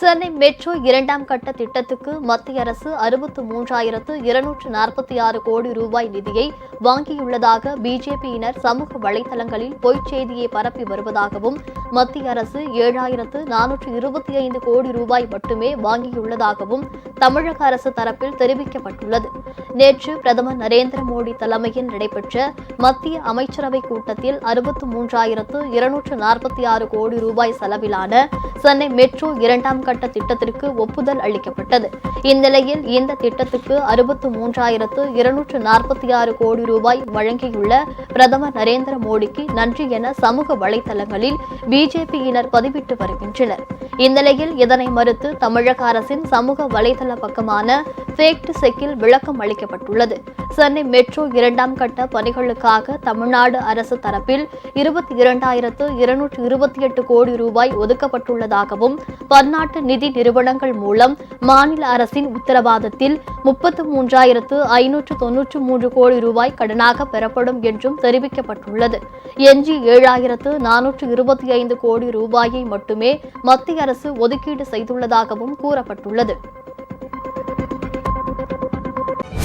Chennai metro இரண்டாம் கட்ட திட்டத்துக்கு மத்திய அரசு அறுபத்து மூன்றாயிரத்து இருநூற்று நாற்பத்தி ஆறு கோடி ரூபாய் நிதியை வாங்கியுள்ளதாக பிஜேபியினர் சமூக வலைதளங்களில் பொய்ச் செய்தியை பரப்பி வருவதாகவும் மத்திய அரசு ஏழாயிரத்து நானூற்று இருபத்தி ஐந்து கோடி ரூபாய் மட்டுமே வாங்கியுள்ளதாகவும் தமிழக அரசு தரப்பில் தெரிவிக்கப்பட்டுள்ளது. நேற்று பிரதமர் நரேந்திர மோடி தலைமையில் நடைபெற்ற மத்திய அமைச்சரவை கூட்டத்தில் அறுபத்து மூன்றாயிரத்து இருநூற்று நாற்பத்தி ஆறு கோடி ரூபாய் செலவிலான சென்னை மெட்ரோ இரண்டாம் கட்ட திட்டத்திற்கு ஒப்புதல் அளிக்கப்பட்டது. இந்நிலையில் இந்த திட்டத்துக்கு அறுபத்து மூன்றாயிரத்து இருநூற்று நாற்பத்தி ஆறு கோடி ரூபாய் வழங்கியுள்ள பிரதமர் நரேந்திர மோடிக்கு நன்றி என சமூக வலைதளங்களில் பிஜேபியினர் பதிவிட்டு வருகின்றனர். இந்நிலையில் இதனை மறுத்து தமிழக அரசின் சமூக வலைதள பக்கமான ஃபேக்ட் செக்கில் விளக்கம் அளிக்கப்பட்டுள்ளது. சென்னை மெட்ரோ இரண்டாம் கட்ட பணிகளுக்காக தமிழ்நாடு அரசு தரப்பில் இருபத்தி இரண்டாயிரத்து இருநூற்று இருபத்தி எட்டு கோடி ரூபாய் ஒதுக்கப்பட்டுள்ளதாகவும் பன்னாட்டு நிதி நிறுவனங்கள் மூலம் மாநில அரசின் உத்தரவாதத்தில் முப்பத்து மூன்றாயிரத்து ஐநூற்று தொன்னூற்று மூன்று கோடி ரூபாய் கடனாக பெறப்படும் என்றும் தெரிவிக்கப்பட்டுள்ளது. எஞ்சி ஏழாயிரத்து நானூற்று இருபத்தி ஐந்து கோடி ரூபாயை மட்டுமே மத்திய அரசு ஒதுக்கீடு செய்துள்ளதாகவும் கூறப்பட்டுள்ளது.